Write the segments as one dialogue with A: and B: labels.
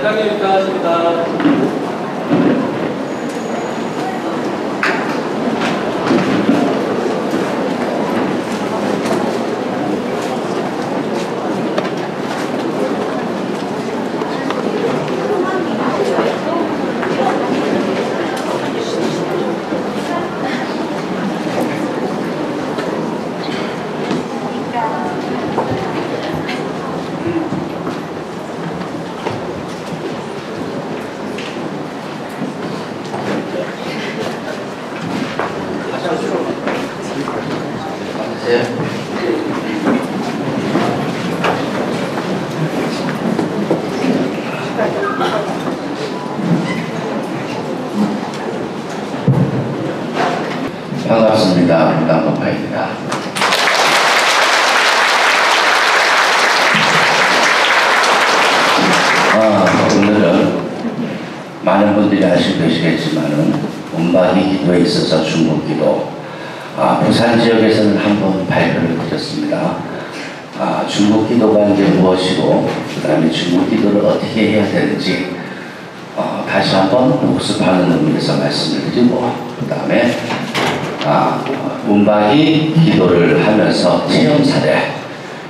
A: 대장님 입장하십니다.
B: 반갑습니다. 무당건파입니다. 아, 오늘은 많은 분들이 아시고 계시겠지만은 운박이 기도에 있어서 중국 기도 아, 부산 지역에서는 한번 발표를 드렸습니다. 아, 중국 기도가 이제 무엇이고 그 다음에 중국 기도를 어떻게 해야 되는지 어, 다시 한번 복습하는 의미에서 말씀을 드리고 그 다음에 아, 문박이 기도를 하면서 체험 사례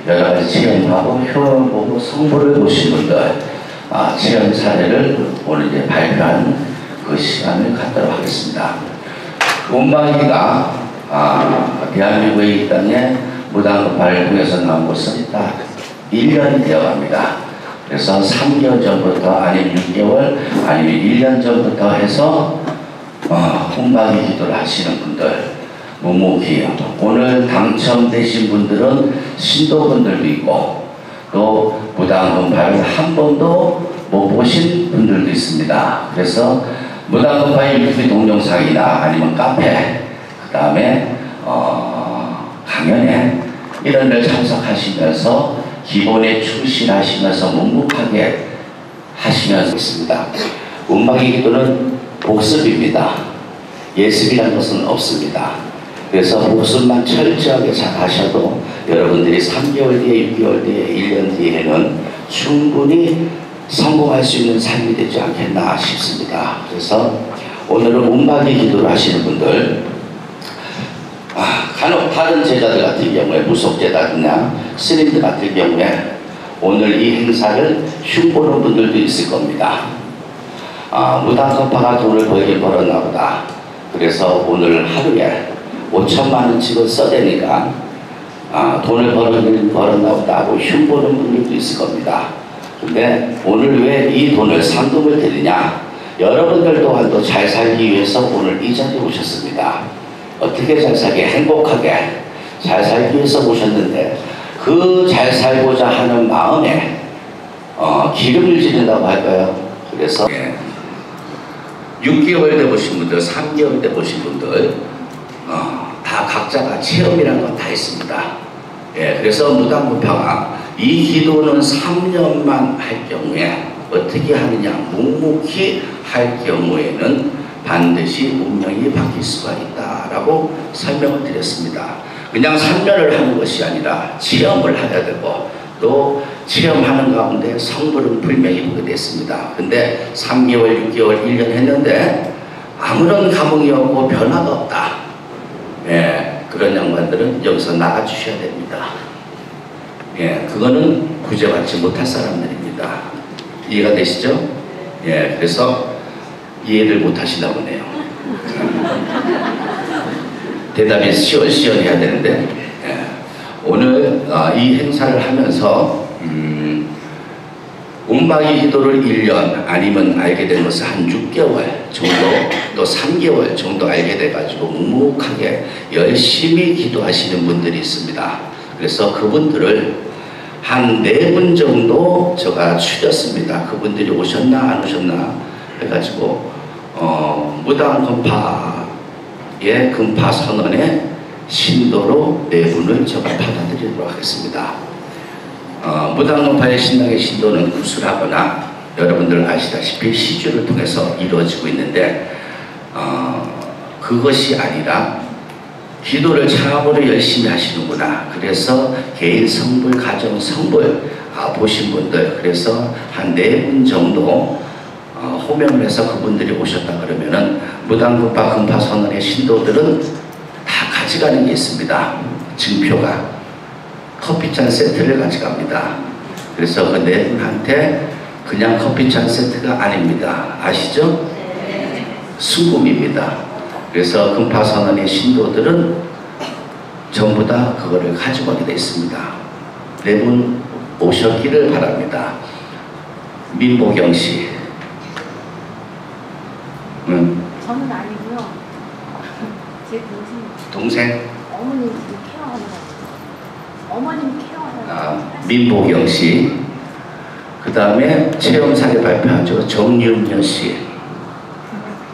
B: 여러 가지 체험하고 효험을 보고 성부를 보신 분들 아, 체험 사례를 오늘 이제 발표하는 그 시간을 갖도록 하겠습니다. 문박이가 아, 대한민국에 이 땅에 무당급파를 통해서 나온 것은 딱 1년이 되어갑니다. 그래서 3개월 전부터 아니면 6개월 아니면 1년 전부터 해서 어, 혼박이 기도를 하시는 분들 묵묵히 오늘 당첨되신 분들은 신도분들도 있고 또 무당금파를 한 번도 못 보신 분들도 있습니다. 그래서 무당금파의 유튜브 동영상이나 아니면 카페 그 다음에 어, 강연에 이런 데 참석하시면서 기본에 충실하시면서 묵묵하게 하시면서 있습니다. 운박이 기도는 복습입니다. 예습이라는 것은 없습니다. 그래서 복습만 철저하게 잘 하셔도 여러분들이 3개월 뒤에, 6개월 뒤에, 1년 뒤에는 충분히 성공할 수 있는 삶이 되지 않겠나 싶습니다. 그래서 오늘은 운박이 기도를 하시는 분들 아, 간혹 다른 제자들 같은 경우에 무속제자들이나 스님들 같은 경우에 오늘 이 행사를 흉보는 분들도 있을 겁니다. 아, 무당급파가 돈을 벌게 벌었나 보다. 그래서 오늘 하루에 5천만 원씩을 써대니까 아, 돈을 보다 하고 흉보는 분들도 있을 겁니다. 근데 오늘 왜 이 돈을 상금을 드리냐? 여러분들 또한도 잘 살기 위해서 오늘 이 자리에 오셨습니다. 어떻게 잘 살게 행복하게 잘 살기 위해서 오셨는데 그 잘 살고자 하는 마음에 어, 기름을 지른다고 할까요? 그래서 예. 6개월 돼 보신 분들, 3개월 돼 보신 분들 어, 다 각자가 체험이라는 건 다 있습니다. 예, 그래서 무당무파가 이 기도는 3년만 할 경우에 어떻게 하느냐 묵묵히 할 경우에는 반드시 운명이 바뀔 수가 있다라고 설명을 드렸습니다. 그냥 3년을 하는 것이 아니라 체험을 해야 되고 또 체험하는 가운데 성불은 분명히 보게 됐습니다. 근데 3개월, 6개월, 1년 했는데 아무런 감흥이 없고 변화가 없다. 예, 그런 양반들은 여기서 나가주셔야 됩니다. 예, 그거는 구제받지 못할 사람들입니다. 이해가 되시죠? 예, 그래서 이해를 못 하시나 보네요. 대답이 시원시원해야 되는데, 예, 오늘 어, 이 행사를 하면서, 음, 운박이 기도를 1년 아니면 알게 된 것을 한 6개월 정도 또 3개월 정도 알게 돼가지고 묵묵하게 열심히 기도하시는 분들이 있습니다. 그래서 그분들을 한 네 분 정도 제가 추렸습니다. 그분들이 오셨나 안 오셨나 해가지고 어, 무당 금파의 금파 선언의 신도로 네 분을 제가 받아들이도록 하겠습니다. 어, 무당론파의 신앙의 신도는 구술하거나 여러분들 아시다시피 시주를 통해서 이루어지고 있는데 어, 그것이 아니라 기도를 참으로 열심히 하시는구나. 그래서 개인 성불, 가정 성불 아, 보신 분들 그래서 한 네 분 정도 어, 호명을 해서 그분들이 오셨다 그러면은 무당급파 금파선언의 신도들은 다 가져가는 게 있습니다. 증표가 커피잔 세트를 가져갑니다. 그래서 그네 분한테 그냥 커피잔 세트가 아닙니다. 아시죠? 순금입니다. 그래서 금파선언의 신도들은 전부 다 그거를 가지고 오게 되어 있습니다. 네 분 오셨기를 바랍니다. 민보경 씨. 응,
A: 저는 아니고요. 제 동생,
B: 동생
A: 케 어머님 거.
B: 아, 민보경 씨. 그 다음에 체험 사례 발표하죠. 정윤현 씨.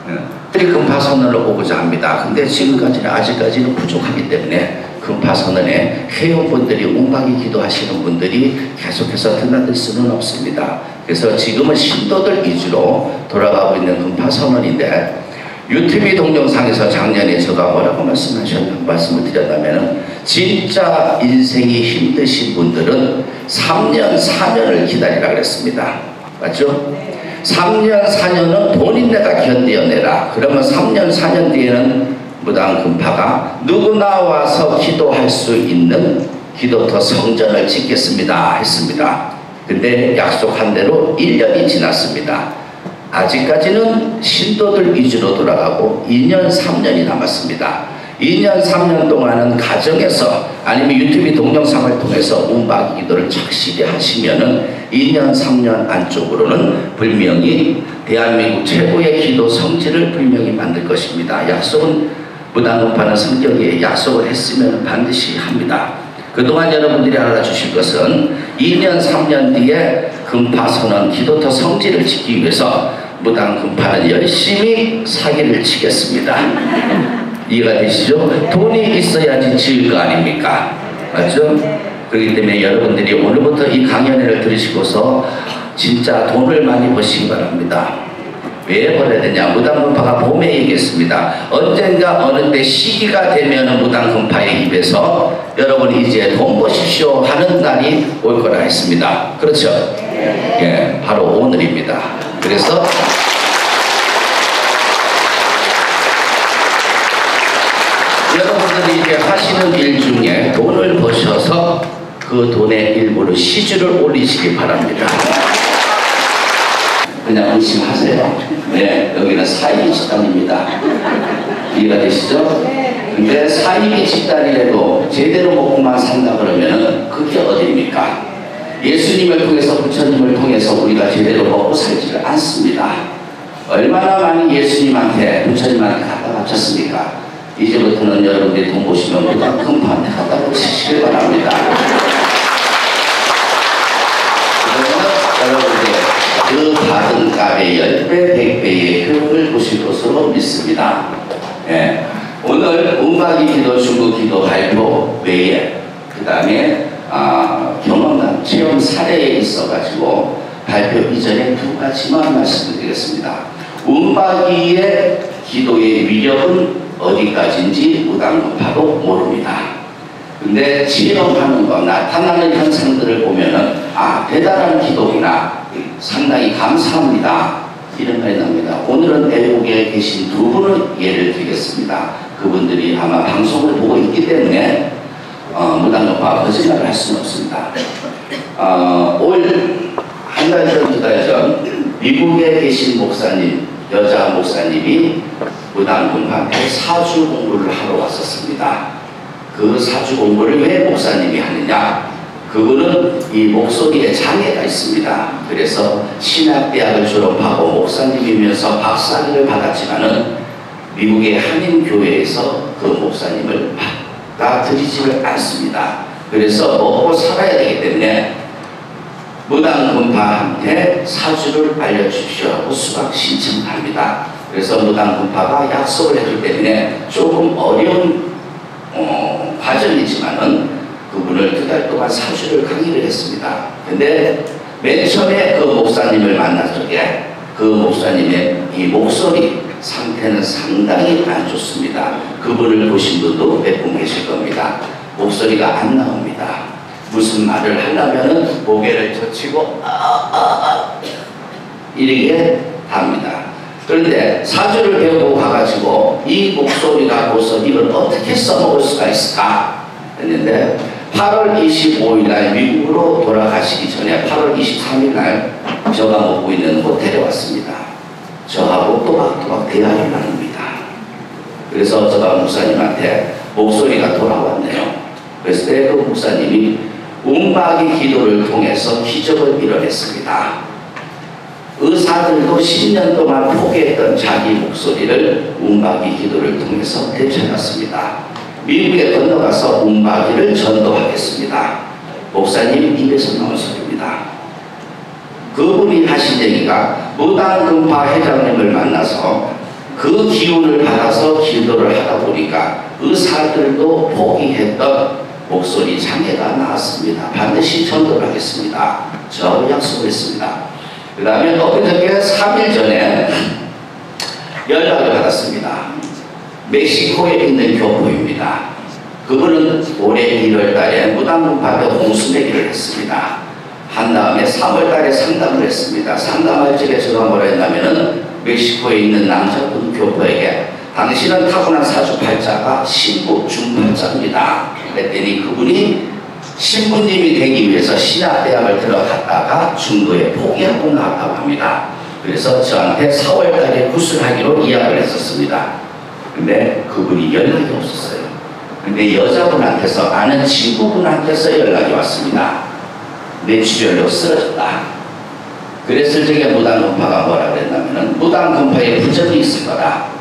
B: 예. 금파선언을 오고자 합니다. 근데 지금까지는 아직까지는 부족하기 때문에 금파선언에 회원분들이 운박이 기도하시는 분들이 계속해서 드나들 수는 없습니다. 그래서 지금은 신도들 위주로 돌아가고 있는 금파선언인데 유튜브 동영상에서 작년에 제가 뭐라고 말씀하셨, 말씀을 드렸다면은 진짜 인생이 힘드신 분들은 3년, 4년을 기다리라 그랬습니다. 맞죠? 3년, 4년은 본인네가 견뎌내라. 그러면 3년, 4년 뒤에는 무당 금파가 누구나 와서 기도할 수 있는 기도터 성전을 짓겠습니다. 했습니다. 근데 약속한 대로 1년이 지났습니다. 아직까지는 신도들 위주로 돌아가고 2년, 3년이 남았습니다. 2년, 3년 동안은 가정에서 아니면 유튜브 동영상을 통해서 운박 기도를 착실히 하시면은 2년, 3년 안쪽으로는 분명히 대한민국 최고의 기도 성지를 분명히 만들 것입니다. 약속은 무당급하는 성격에 약속을 했으면 반드시 합니다. 그동안 여러분들이 알아주실 것은 2년, 3년 뒤에 금파선언 기도터 성지를 짓기 위해서 무당 금파는 열심히 사기를 치겠습니다. 이해가 되시죠? 돈이 있어야지 지을 거 아닙니까? 맞죠? 그렇기 때문에 여러분들이 오늘부터 이 강연회를 들으시고서 진짜 돈을 많이 버시기 바랍니다. 왜 벌어야 되냐? 무당금파가 봄에 얘기했습니다. 언젠가 어느 때 시기가 되면 무당금파의 입에서 여러분 이제 돈 버십시오 하는 날이 올 거라 했습니다. 그렇죠? 예, 바로 오늘입니다. 그래서 여러분들이 이제 하시는 일 중에 돈을 버셔서 그 돈의 일부를 시주를 올리시기 바랍니다. 그냥 의심하세요. 네, 여기는 사이비 집단입니다. 이해가 되시죠? 근데 사이비 집단이라도 제대로 먹고만 산다 그러면은 그게 어디입니까? 예수님을 통해서 부처님을 통해서 우리가 제대로 먹고 살지를 않습니다. 얼마나 많이 예수님한테 부처님한테 갖다 바쳤습니까? 이제부터는 여러분들이 돈 보시면 무당 금판에 갖다 붙이시길 바랍니다. 여러분들 그 받은 값의 10배, 100배의 효력을 보실 것으로 믿습니다. 예. 오늘 운박이 기도, 중국 기도 발표 외에 그 다음에 아, 경험담, 체험 사례에 있어가지고 발표 이전에 두 가지만 말씀드리겠습니다. 운박이의 기도의 위력은 어디까지인지 무당급파도 모릅니다. 근데 체험하는 거, 나타나는 현상들을 보면은, 아, 대단한 기도구나. 상당히 감사합니다. 이런 말이 납니다. 오늘은 외국에 계신 두 분을 예를 들겠습니다. 그분들이 아마 방송을 보고 있기 때문에, 어, 무당급파 거짓말을 할 수는 없습니다. 어, 올 한 달 전, 두 달 전, 미국에 계신 목사님, 여자 목사님이 무당금한테 사주 공부를 하러 왔었습니다. 그 사주 공부를 왜 목사님이 하느냐? 그분은 이 목소리에 장애가 있습니다. 그래서 신학대학을 졸업하고 목사님이면서 박사학위를 받았지만은 미국의 한인교회에서 그 목사님을 받아들이지를 않습니다. 그래서 먹고 살아야 되기 때문에 무당금파한테 사주를 알려주십시오 하고 수강 신청합니다. 그래서 무당금파가 약속을 했기 때문에 조금 어려운 어, 과정이지만은 그분을 두 달 동안 사주를 강의를 했습니다. 근데 맨 처음에 그 목사님을 만날 적에 그 목사님의 이 목소리 상태는 상당히 안 좋습니다. 그분을 보신 분도 몇 분 계실 겁니다. 목소리가 안 나옵니다. 무슨 말을 하려면은 고개를 젖히고 아, 아, 아, 이렇게 합니다. 그런데 사주를 배우고 가가지고 이 목소리 갖고서 이걸 어떻게 써먹을 수가 있을까 했는데 8월 25일 날 미국으로 돌아가시기 전에 8월 23일 날 제가 묵고 있는 호텔에 왔습니다. 저하고 또박또박 대화를 나눕니다. 그래서 제가 목사님한테 목소리가 돌아왔네요. 그래서 그 목사님이 움박이 기도를 통해서 기적을 이뤄냈습니다. 의사들도 10년 동안 포기했던 자기 목소리를 움박이 기도를 통해서 되찾았습니다. 미국에 건너가서 움박이를 전도하겠습니다. 목사님 입에서 나온 소리입니다. 그분이 하신 얘기가 무당금파 회장님을 만나서 그 기운을 받아서 기도를 하다 보니까 의사들도 포기했던 목소리 장애가 나왔습니다. 반드시 전도를 하겠습니다. 저 약속했습니다. 그 다음에 엊그저께 3일 전에 연락을 받았습니다. 멕시코에 있는 교포입니다. 그분은 올해 1월 달에 무당문파에 홍수내기를 했습니다. 한 다음에 3월 달에 상담을 했습니다. 상담할 적에 제가 뭐라 했냐면은 멕시코에 있는 남자분 교포에게 당신은 타고난 사주팔자가 신부 중팔자입니다. 그랬더니 그분이 신부님이 되기 위해서 신학대학을 들어갔다가 중도에 포기하고 나왔다고 합니다. 그래서 저한테 4월달에 구술하기로 이야기를 했었습니다. 근데 그분이 연락이 없었어요. 근데 여자분한테서 아는 친구분한테서 연락이 왔습니다. 뇌출혈로 쓰러졌다. 그랬을 적에 무당금파가 뭐라 그랬냐면은 무당금파에 부적이 있을 거다.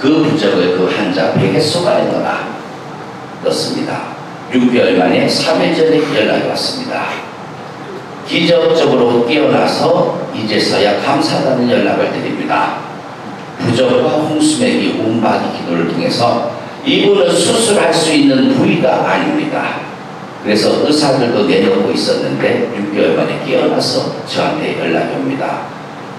B: 그 부적을 그 환자 쏘아낸 거다. 넣습니다. 6개월 만에 3일 전에 연락이 왔습니다. 기적적으로 깨어나서 이제서야 감사하다는 연락을 드립니다. 부적과 홍수맥이 운박이 기도를 통해서 이분은 수술할 수 있는 부위가 아닙니다. 그래서 의사들도 내놓고 있었는데 6개월 만에 깨어나서 저한테 연락이 옵니다.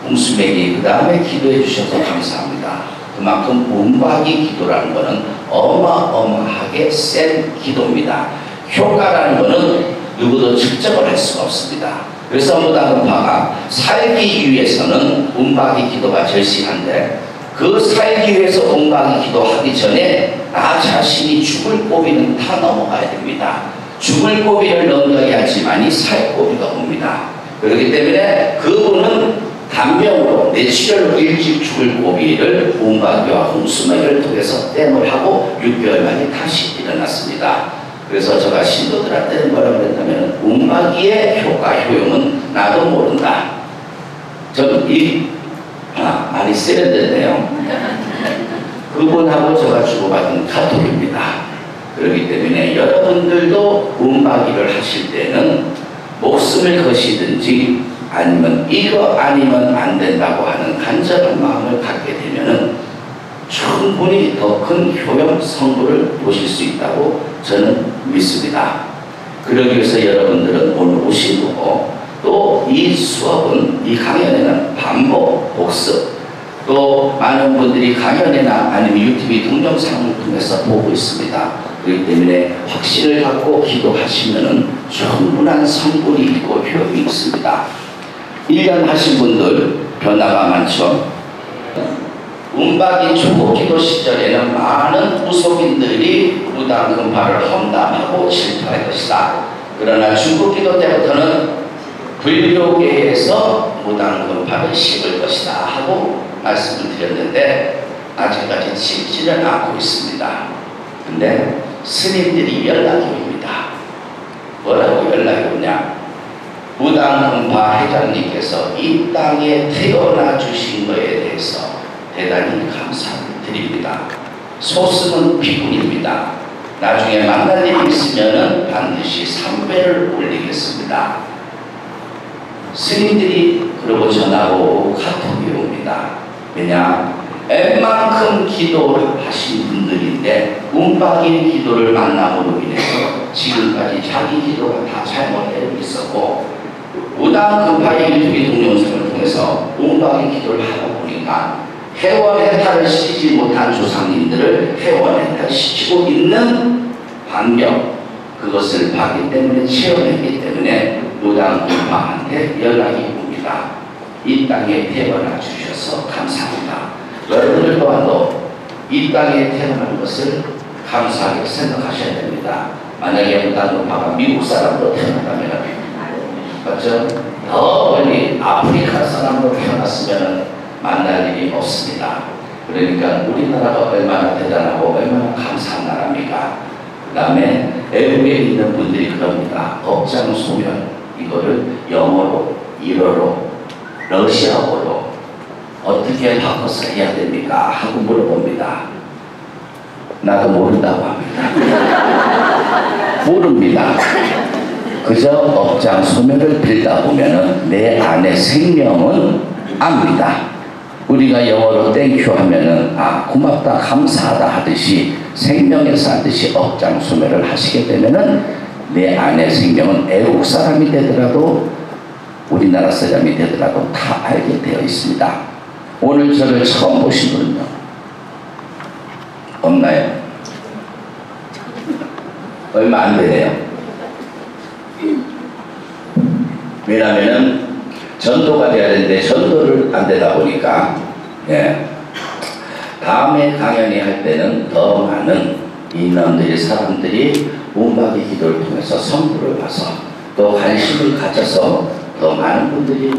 B: 홍수맥이 그 다음에 기도해 주셔서 감사합니다. 그만큼 운박이 기도라는 것은 어마어마하게 센 기도입니다. 효과라는 것은 누구도 측정을 할 수가 없습니다. 그래서 무당은파가 살기 위해서는 운박이 기도가 절실한데 그 살기 위해서 운박이 기도하기 전에 나 자신이 죽을 고비는 다 넘어가야 됩니다. 죽을 고비를 넘어야지만 이 살 고비가 옵니다. 그렇기 때문에 그분은 단명으로 내치를 일찍 죽을 고비를 운박이와 홍수매를 통해서 땜을 하고 6개월 만에 다시 일어났습니다. 그래서 제가 신도들한테 뭐라고 그랬냐면 운박이의 효과 효용은 나도 모른다. 저이 아, 많이 세련됐네요. 그분하고 제가 주고받은 카톡입니다. 그렇기 때문에 여러분들도 운박이를 하실 때는 목숨을 거시든지 아니면 이거 아니면 안 된다고 하는 간절한 마음을 갖게 되면은 충분히 더 큰 효용 성부를 보실 수 있다고 저는 믿습니다. 그러기 위해서 여러분들은 오늘 오신 거고 또 이 수업은 이 강연에는 반복 복습 또 많은 분들이 강연이나 아니면 유튜브 동영상을 통해서 보고 있습니다. 그렇기 때문에 확신을 갖고 기도하시면 충분한 성불이 있고 효용이 있습니다. 1년 하신 분들 변화가 많죠. 운박이 초보 기도 시절에는 많은 무속인들이 무당 금파를 험담하고 질투할 것이다. 그러나 중국 기도 때부터는 불교계에서 무당 금파를 심을 것이다 하고 말씀을 드렸는데 아직까지 심지는 않고 있습니다. 근데 스님들이 연락이 옵니다. 뭐라고 연락이 오냐? 무당금파 회장님께서 이 땅에 태어나 주신 것에 대해서 대단히 감사드립니다. 소스는 비군입니다. 나중에 만날 일이 있으면 반드시 3배를 올리겠습니다. 스님들이 그러고 전하고 카톡이 옵니다. 왜냐? 웬만큼 기도를 하신 분들인데 운박의 기도를 만남으로 인해서 지금까지 자기 기도가 다 잘못되고 있었고 무당 금파의 유튜브 동영상을 통해서 운박의 기도를 하다 보니까 해원 해탈을 시키지 못한 조상님들을 해원 해탈시키고 있는 반경 그것을 봤기 때문에 체험했기 때문에 무당 불파한테 연락이 옵니다. 이 땅에 태어나 주셔서 감사합니다. 여러분들 또한도 이 땅에 태어난 것을 감사하게 생각하셔야 됩니다. 만약에 무당 불파가 미국 사람으로 태어났다면 맞죠? 더 멀리 아프리카 사람으로 태어났으면 만날 일이 없습니다. 그러니까 우리나라가 얼마나 대단하고 얼마나 감사한 나라입니까? 그 다음에 외국에 있는 분들이 그럽니다. 업장 소멸 이거를 영어로, 일어로, 러시아어로 어떻게 바꿔서 해야 됩니까? 하고 물어봅니다. 나도 모른다고 합니다. 모릅니다. 그저 업장 소멸을 빌다 보면은 내 안에 생명은 압니다. 우리가 영어로 땡큐 하면은 아 고맙다 감사하다 하듯이 생명에서 하듯이 업장 소멸을 하시게 되면은 내 안에 생명은 애국 사람이 되더라도 우리나라 사람이 되더라도 다 알게 되어 있습니다. 오늘 저를 처음 보신 분은요? 없나요? 얼마 안 되네요. 왜냐면은 전도가 돼야 되는데 전도를 안 되다 보니까 예. 다음에 강연이 할 때는 더 많은 인남들이 사람들이 문박이 기도를 통해서 선물을 봐서 또 관심을 가져서 더 많은 분들이